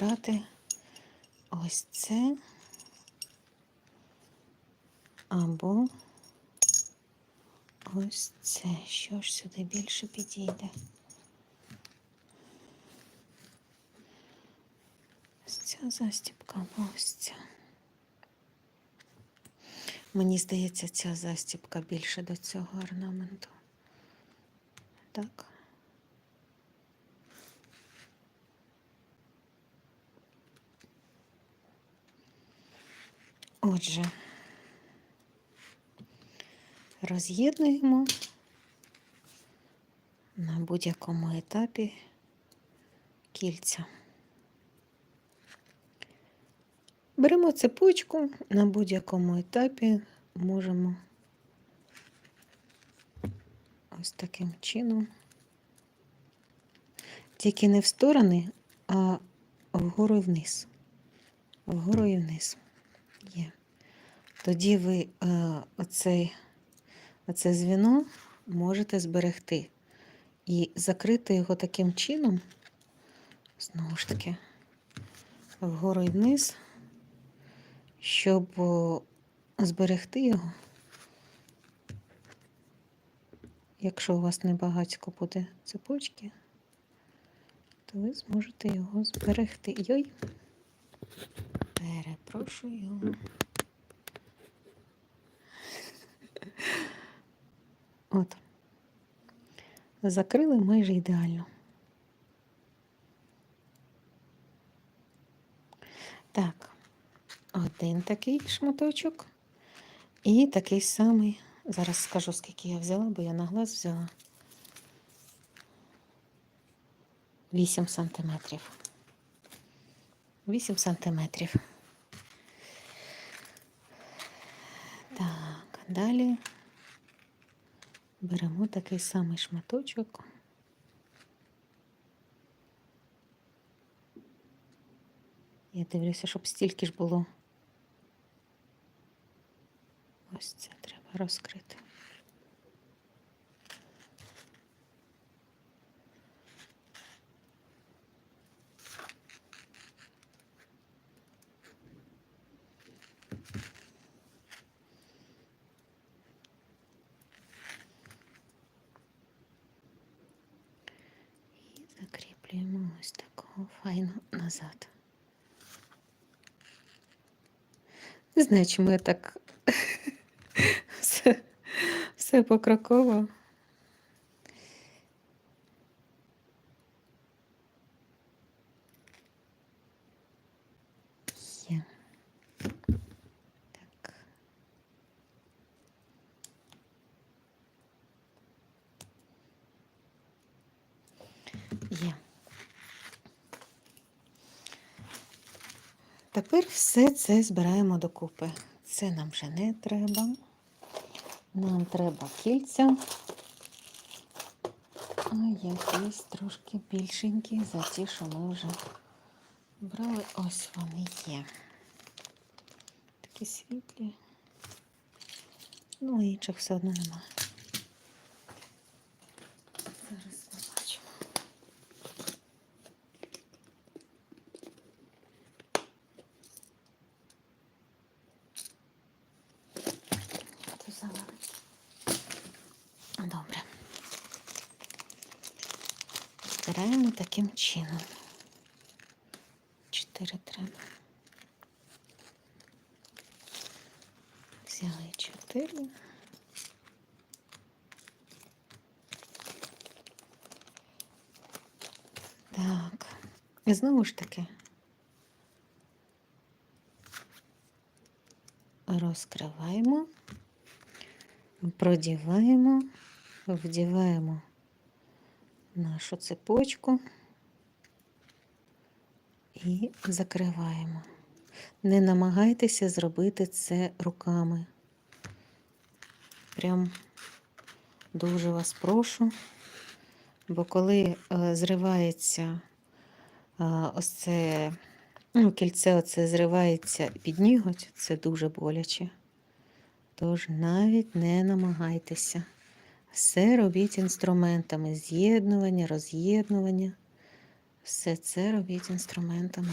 брати ось це або ось це. Що ж сюди більше підійде? Ось ця застібка або ось ця. Мені здається, ця застібка більше до цього орнаменту. Так. Отже, роз'єднуємо на будь-якому етапі кільця. Беремо цепочку на будь-якому етапі можемо ось таким чином. Тільки не в сторони, а вгору і вниз. Вгору і вниз. Є. Тоді ви е, оце звіно можете зберегти і закрити його таким чином, знову ж таки, вгору і вниз, щоб зберегти його. Якщо у вас не багатько буде цепочки, то ви зможете його зберегти. Йой, перепрошую. От. Закрили майже ідеально. Так, один такий шматочок і такий самий. Зараз скажу, скільки я взяла, бо я на глаз взяла 8 сантиметрів. 8 сантиметрів. Так, далі беремо такий самий шматочок. Я дивлюся, щоб стільки ж було. Ось це треба розкрити. І закріплюємо ось такого файно назад. Не знаю, чому я так все, все покроково. Є. Так. Є. Тепер все це збираємо докупи. Це нам вже не треба. Нам треба кільця. А якісь трошки більшенькі за ті, що ми вже брали. Ось вони є. Такі світлі. Ну, інших все одно немає. Зараз побачимо. Це завалить. Добре. Збираємо таким чином. Чотири треба. Взяли чотири. Так. І знову ж таки. Розкриваємо, продіваємо, вдіваємо нашу цепочку і закриваємо. Не намагайтеся зробити це руками. Прям дуже вас прошу, бо коли е, зривається е, ось це, ну, кільце оце зривається під ніготь, це дуже боляче. Тож навіть не Все робіть інструментами з'єднування, роз'єднування. Все це робіть інструментами.